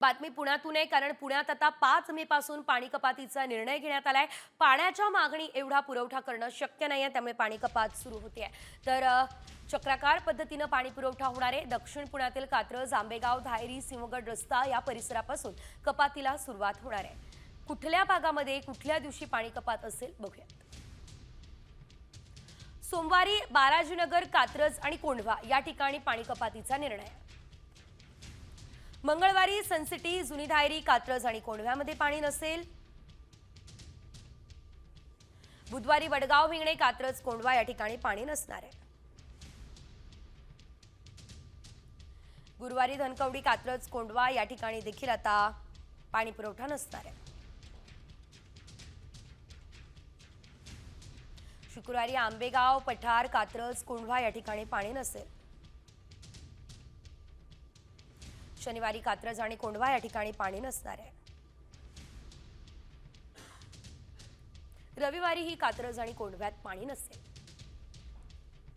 बातमी पुण्यातून आहे कारण पुण्यात आता पाच मे पासून पाणी कपातीचा निर्णय घेण्यात आलाय. पाण्याच्या मागणी एवढा पुरवठा करणं शक्य नाही आहे त्यामुळे पाणी कपात सुरू होते आहे तर चक्राकार पद्धतीनं पाणी पुरवठा होणार आहे. दक्षिण पुण्यातील कात्रज जांबेगाव धायरी सिंहगड रस्ता या परिसरापासून कपातीला सुरुवात होणार आहे. कुठल्या भागामध्ये कुठल्या दिवशी पाणी कपात असेल बघूयात. सोमवारी बालाजीनगर कात्रज आणि कोंढवा या ठिकाणी पाणी कपातीचा निर्णय आहे. मंगळवारी सनसिटी जुनी धायरी कात्रज आणि कोंढव्यामध्ये पाणी नसेल. बुधवारी वडगाव भिंगणे कात्रज कोंढवा या ठिकाणी पाणी नसणार आहे. गुरुवारी धनकवडी कात्रज कोंढवा या ठिकाणी देखील आता पाणी पुरवठा नसणार आहे. शुक्रवारी आंबेगाव पठार कात्रज कोंढवा या ठिकाणी पाणी नसेल. शनिवारी कात्रज आणि कोंडवा या ठिकाणी पाणी नसणार आहे. रविवारी ही कात्रज आणि कोंडव्यात पाणी नसेल.